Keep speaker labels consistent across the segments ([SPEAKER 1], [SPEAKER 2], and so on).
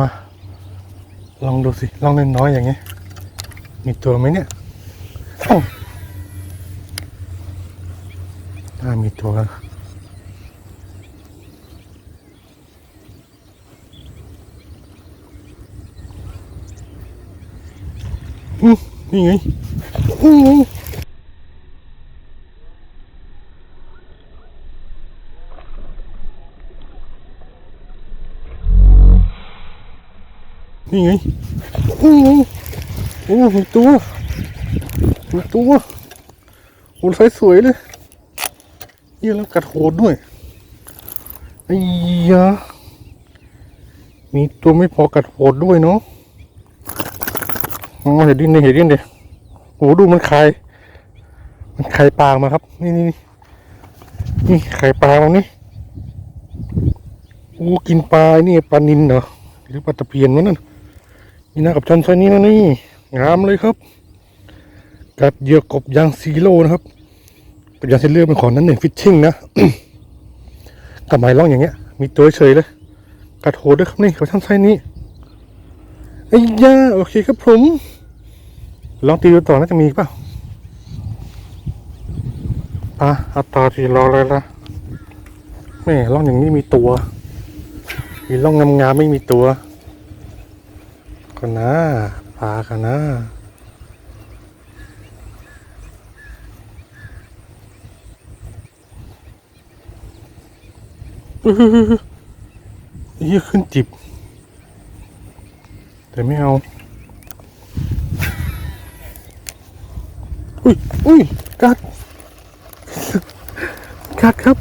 [SPEAKER 1] มา ลองดูสิ ลองเล่นน้อยอย่างเงี้ยมีตัวไหมเนี่ยโอ้ามีตัวอืมนี่ไงนี่ไง นี่ไงนี่ไงโอ้มีตัวมีตัวโอ้ไซส์สวยเลยเยี่ยแล้วกัดโหดด้วยไอ้ยามีตัวไม่พอกัดโหดด้วยเนาะอ๋อเห็นดินเลยเห็นดินเดียโอ้ดูมันคายมันคายปลามาครับ นี่นี่นี่ไข่ปลามันนี่โอ้กินปลาไอ้นี่ปลานินเหรอหรือปลาตะเพียนวะนั่น นี่นะกับชันไซนี้นะนี่งามเลยครับ กัดเหยื่อกบยางซีโร่นะครับกบยางซีโร่เป็นของนั้นหนึ่งฟิชชิ่งนะกับไม้ล่องอย่างเงี้ย มีตัวเฉยเลย กัดโหดด้วยครับนี่กับชันไซนี้ไอ้ย่าโอเคครับผมลองตีดูต่อน่าจะมีเปล่าอะอาต่อทีรอเลยละแม่ล่องอย่างนี้มีตัว มีล่องงามๆไม่มีตัว ก็นะปลากันนะเฮ้ยขึ้นจิบ แต่ไม่เอาอุ้ยอุ้ยกัด กัดครับ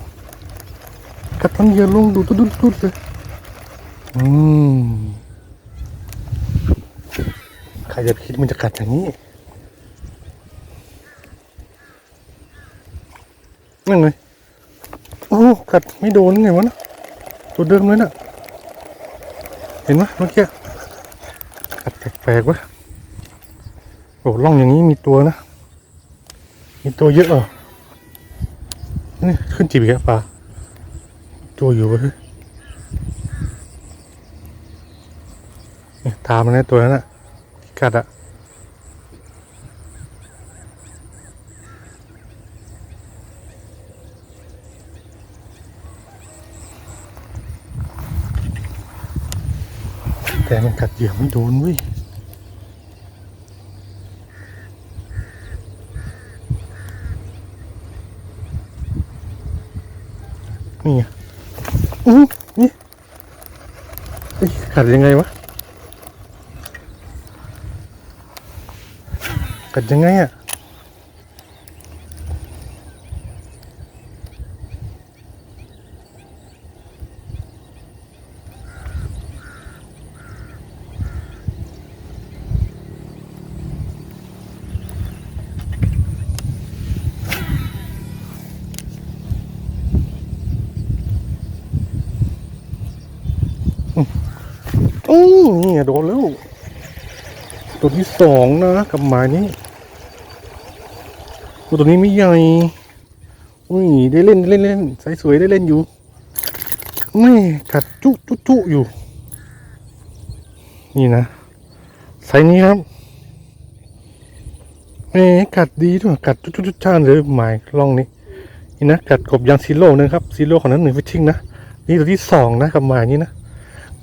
[SPEAKER 1] กัดทั้งเยือลงดูตุดตุดเลยอืม รจะคิดมันจะกัดอย่างนี้นั่นเลยโอ้กัดไม่โดนไงวะนะตัวเดิมเลยน่ะเห็นไหมเมื่อกี้กัดแปลกๆวะโอ้ล่องอย่างนี้มีตัวนะ มีตัวเยอะเหรอนี่ขึ้นจีบอีกแล้วปลาตัวอยู่เว้ยนี่ตามมันนะตัวนั้นน่ะ กัดอะแต่มันกัดเหยื่อไม่โดนเว้ยนี่ไงอู้นี่เอ้ยกัดยังไงวะ กัดยังไงอะโอ้นี่ไงโดนแล้ว ตัวที่สองนะกับหมายนี้ โอ้ตัวนี้ไม่ใหญ่อุ้ยได้เล่นเล่นเล่นใสสวยได้เล่นอยู่ไม่กัดจุจุจุอยู่ นี่นะไซส์นี้ครับเอ๊ะกัดดีด้วยกัดจุจุจุจ้านเลยหมายลองนี่นี่นะกัดกบยางซีโร่นะครับซีโร่ของนั้นหนึ่งฟิชชิ่งนะนี่ตัวที่สองนะกับหมายนี้นะ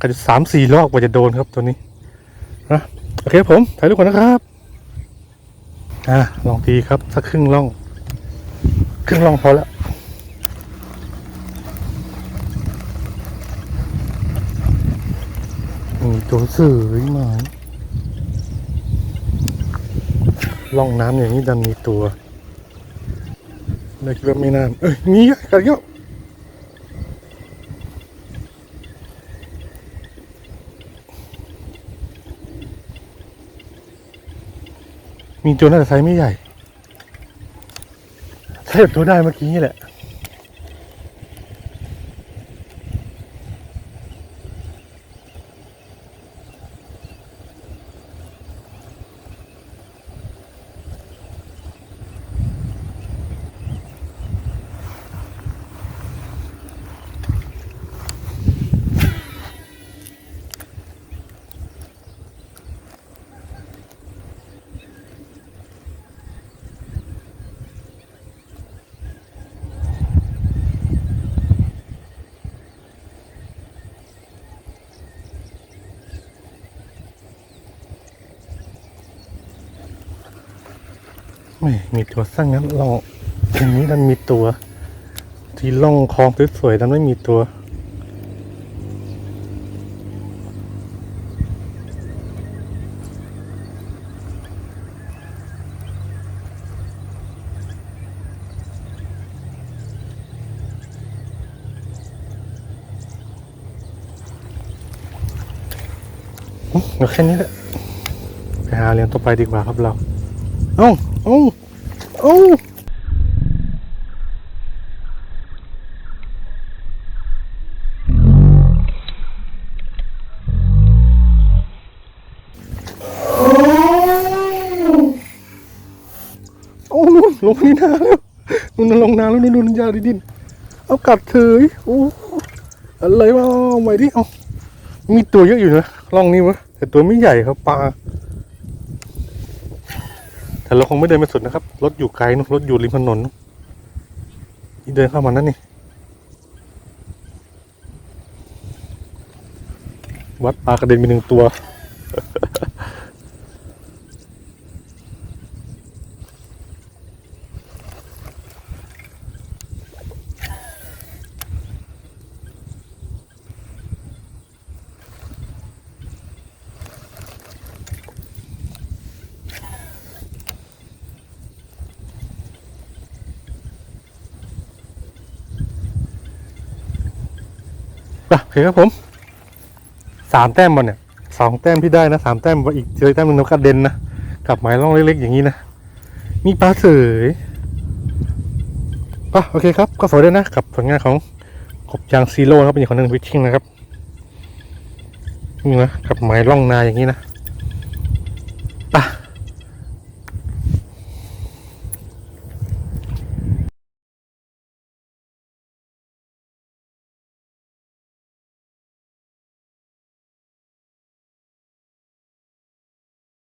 [SPEAKER 1] กัดสามสี่รอบกว่าจะโดนครับตัวนี้นะโอเคผมถ่ายรูปก่อนนะครับ อะลองตีครับ สักครึ่งล่อง ครึ่งล่องพอแล้วตัวสือไหมล่องน้ำอย่างนี้ดันมีตัวเลยคิดว่าไม่น่าเอ้ยมีอะกัดเยอะ มีตัวน่าจะไซส์ไม่ใหญ่ใช่แบบตัวได้เมื่อกี้นี่แหละ ไม่มีตัวสร้างงั้นล่องอย่างนี้มันมีตัว ที่ล่องคลองสวยๆนั้นไม่มีตัวอืมเอาแค่นี้แหละไปหาเรียนต่อไปดีกว่าครับเรา เอ้า เอ้โอ้นู่นลงนี่นาแล้วนู่นลงนาแล้วนู่นนู่นยาดิดิน เอากัดเฉยโอ้อะไรวะเอาใหม่ดิเอามีตัวเยอะอยู่นะร่องนี้วะแต่ตัวไม่ใหญ่ครับปลา แต่เราคงไม่เดินไปสุดนะครับ รถอยู่ไกลนะรถอยู่ริมถนนนี่เดินเข้ามานั่นนี่ วัดปลากระเด็นไปหนึ่งตัว อะโอเคครับผมสามแต้มบอลเนี่ยสองแต้มที่ได้นะสามแต้มอีกเจอแต้มหนึงแล้วกระเด็นนะกับหมายล่องเล็กๆอย่างนี้นะมีปลาเสยอะโอเคครับ ก็สวยด้วยนะกับผลงานของกบยางซีโร่ครับเป็นอย่างคนหนึ่งวิชิงนะครับนี่นะกับหมายล่องนาอย่างนี้นะ